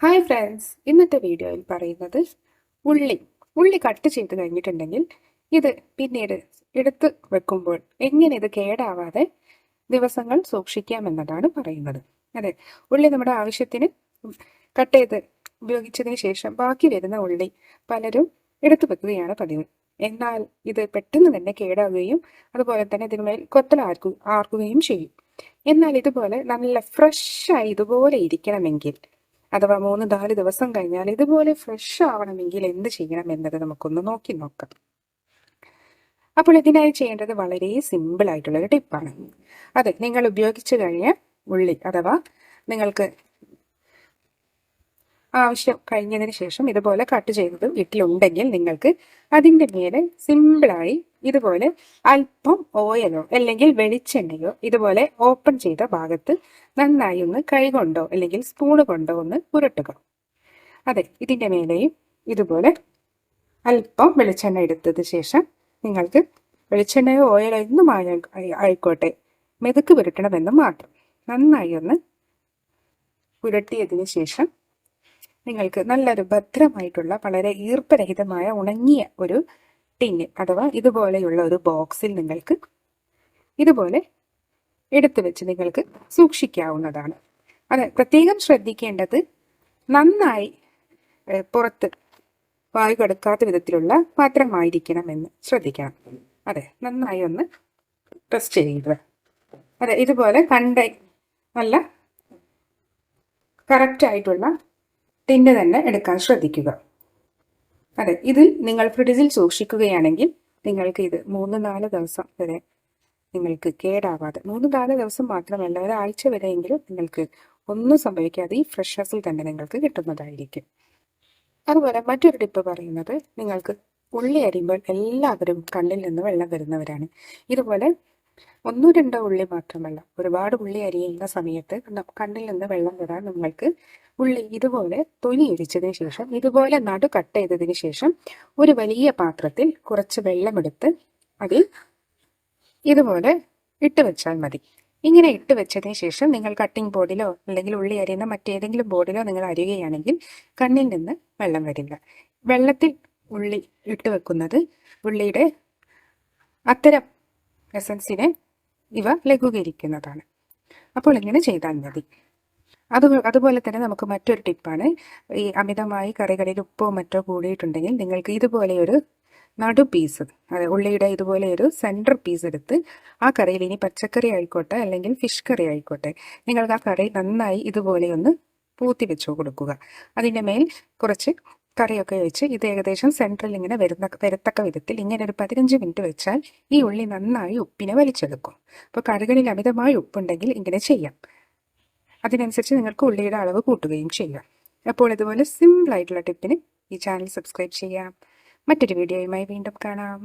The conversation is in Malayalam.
ഹായ് ഫ്രണ്ട്സ് ഇന്നത്തെ വീഡിയോയിൽ പറയുന്നത് ഉള്ളി. ഉള്ളി കട്ട് ചെയ്ത് കഴിഞ്ഞിട്ടുണ്ടെങ്കിൽ ഇത് പിന്നീട് എടുത്ത് വെക്കുമ്പോൾ എങ്ങനെ ഇത് കേടാവാതെ ദിവസങ്ങൾ സൂക്ഷിക്കാമെന്നതാണ് പറയുന്നത്. അതെ ഉള്ളി നമ്മുടെ ആവശ്യത്തിന് കട്ട് ചെയ്ത് ഉപയോഗിച്ചതിന് ശേഷം ബാക്കി വരുന്ന ഉള്ളി പലരും എടുത്തു വെക്കുകയാണ് പതിവ്. എന്നാൽ ഇത് പെട്ടെന്ന് തന്നെ കേടാവുകയും അതുപോലെ തന്നെ ഇതിന്മേൽ കൊത്തൽ ആർക്കു ആർക്കുകയും ചെയ്യും. എന്നാൽ ഇതുപോലെ നല്ല ഫ്രഷായി ഇതുപോലെ ഇരിക്കണമെങ്കിൽ അഥവാ മൂന്ന് നാല് ദിവസം കഴിഞ്ഞാൽ ഇതുപോലെ ഫ്രഷ് ആവണമെങ്കിൽ എന്ത് ചെയ്യണം എന്നത് നമുക്കൊന്ന് നോക്കി നോക്കാം. അപ്പോൾ ഇതിനായി ചെയ്യേണ്ടത് വളരെ സിമ്പിൾ ആയിട്ടുള്ള ഒരു ടിപ്പാണ് അതെ നിങ്ങൾ ഉപയോഗിച്ചു കഴിഞ്ഞ ഉള്ളി അഥവാ നിങ്ങൾക്ക് ആവശ്യം കഴിഞ്ഞതിന് ശേഷം ഇതുപോലെ കട്ട് ചെയ്തത് വീട്ടിലുണ്ടെങ്കിൽ നിങ്ങൾക്ക് അതിന്റെ മേലെ സിമ്പിളായി ഇതുപോലെ അല്പം ഓയിലോ അല്ലെങ്കിൽ വെളിച്ചെണ്ണയോ ഇതുപോലെ ഓപ്പൺ ചെയ്ത ഭാഗത്ത് നന്നായി ഒന്ന് കൈകൊണ്ടോ അല്ലെങ്കിൽ സ്പൂൺ കൊണ്ടോ ഒന്ന് പുരട്ടുക അതെ ഇതിന്റെ മേലെയും ഇതുപോലെ അല്പം വെളിച്ചെണ്ണ എടുത്തത് ശേഷം നിങ്ങൾക്ക് വെളിച്ചെണ്ണയോ ഓയിലോ എന്നും ആയിക്കോട്ടെ. മെതുക്ക് പുരട്ടണമെന്ന് മാത്രം. നന്നായി ഒന്ന് പുരട്ടിയതിന് ശേഷം നിങ്ങൾക്ക് നല്ലൊരു ഭദ്രമായിട്ടുള്ള വളരെ ഈർപ്പരഹിതമായ ഉണങ്ങിയ ഒരു ടിന്ന് അഥവാ ഇതുപോലെയുള്ള ഒരു ബോക്സിൽ നിങ്ങൾക്ക് ഇതുപോലെ എടുത്തു വെച്ച് നിങ്ങൾക്ക് സൂക്ഷിക്കാവുന്നതാണ്. അതെ പ്രത്യേകം ശ്രദ്ധിക്കേണ്ടത് നന്നായി പുറത്ത് വായു കടക്കാത്ത വിധത്തിലുള്ള പാത്രമായിരിക്കണം എന്ന് ശ്രദ്ധിക്കണം. അതെ നന്നായി ഒന്ന് ടെസ്റ്റ് ചെയ്യുക അതെ ഇതുപോലെ കണ്ട നല്ല കറക്റ്റ് ടിന്ന് തന്നെ എടുക്കാൻ ശ്രദ്ധിക്കുക. അതെ ഇതിൽ നിങ്ങൾ ഫ്രിഡ്ജിൽ സൂക്ഷിക്കുകയാണെങ്കിൽ നിങ്ങൾക്ക് ഇത് മൂന്ന് നാല് ദിവസം വരെ നിങ്ങൾക്ക് കേടാവാതെ മൂന്ന് നാല് ദിവസം മാത്രമല്ല ഒരാഴ്ച വരെയെങ്കിലും നിങ്ങൾക്ക് ഒന്നും സംഭവിക്കാതെ ഈ ഫ്രഷ്നസിൽ തന്നെ നിങ്ങൾക്ക് കിട്ടുന്നതായിരിക്കും. അതുപോലെ മറ്റൊരു ടിപ്പ് പറയുന്നത് നിങ്ങൾക്ക് ഉള്ളി അരിയുമ്പോൾ എല്ലാവരും കണ്ണിൽ നിന്ന് വെള്ളം വരുന്നവരാണ്. ഇതുപോലെ ഒന്നോ രണ്ടോ ഉള്ളി മാത്രമല്ല ഒരുപാട് ഉള്ളി അരിയുന്ന സമയത്ത് കണ്ണിൽ നിന്ന് വെള്ളം വരാൻ നമ്മൾക്ക് ഉള്ളി ഇതുപോലെ തൊലി ഇടിച്ചതിന് ശേഷം ഇതുപോലെ നടു കട്ട് ചെയ്തതിന് ശേഷം ഒരു വലിയ പാത്രത്തിൽ കുറച്ച് വെള്ളമെടുത്ത് അതിൽ ഇതുപോലെ ഇട്ട് വെച്ചാൽ മതി. ഇങ്ങനെ ഇട്ട് വെച്ചതിന് ശേഷം നിങ്ങൾ കട്ടിംഗ് ബോർഡിലോ അല്ലെങ്കിൽ ഉള്ളി അരിയുന്ന മറ്റേതെങ്കിലും ബോർഡിലോ നിങ്ങൾ അരിയുകയാണെങ്കിൽ കണ്ണിൽ നിന്ന് വെള്ളം വരില്ല. വെള്ളത്തിൽ ഉള്ളി ഇട്ട് വെക്കുന്നത് ഉള്ളിയുടെ അത്തരം എസൻസിനെ ഇവ ലഘൂകരിക്കുന്നതാണ്. അപ്പോൾ ഇങ്ങനെ ചെയ്താൽ മതി. അത് അതുപോലെ തന്നെ നമുക്ക് മറ്റൊരു ടിപ്പാണ്. ഈ അമിതമായി കറികളിൽ ഉപ്പോ മറ്റോ കൂടിയിട്ടുണ്ടെങ്കിൽ നിങ്ങൾക്ക് ഇതുപോലെയൊരു നടു പീസ് അതെ ഉള്ളിയുടെ ഇതുപോലെ ഒരു സെന്റർ പീസ് എടുത്ത് ആ കറിയിൽ ഇനി പച്ചക്കറി ആയിക്കോട്ടെ അല്ലെങ്കിൽ ഫിഷ് കറി ആയിക്കോട്ടെ നിങ്ങൾക്ക് ആ കറി നന്നായി ഇതുപോലെ ഒന്ന് പൂത്തി വെച്ചു കൊടുക്കുക. അതിന്റെ മേൽ കുറച്ച് കറിയൊക്കെ വെച്ച് ഇത് ഏകദേശം സെൻട്രൽ ഇങ്ങനെ വരുന്ന വരത്തക്ക വിധത്തിൽ ഇങ്ങനെ ഒരു പതിനഞ്ച് മിനിറ്റ് വെച്ചാൽ ഈ ഉള്ളി നന്നായി ഉപ്പിനെ വലിച്ചെടുക്കും. അപ്പോൾ കറികളിൽ അമിതമായി ഉപ്പുണ്ടെങ്കിൽ ഇങ്ങനെ ചെയ്യാം. അതിനനുസരിച്ച് നിങ്ങൾക്ക് ഉള്ളിയുടെ അളവ് കൂട്ടുകയും ചെയ്യാം. അപ്പോൾ ഇതുപോലെ സിമ്പിൾ ആയിട്ടുള്ള ടിപ്പിന് ഈ ചാനൽ സബ്സ്ക്രൈബ് ചെയ്യാം. മറ്റൊരു വീഡിയോയുമായി വീണ്ടും കാണാം.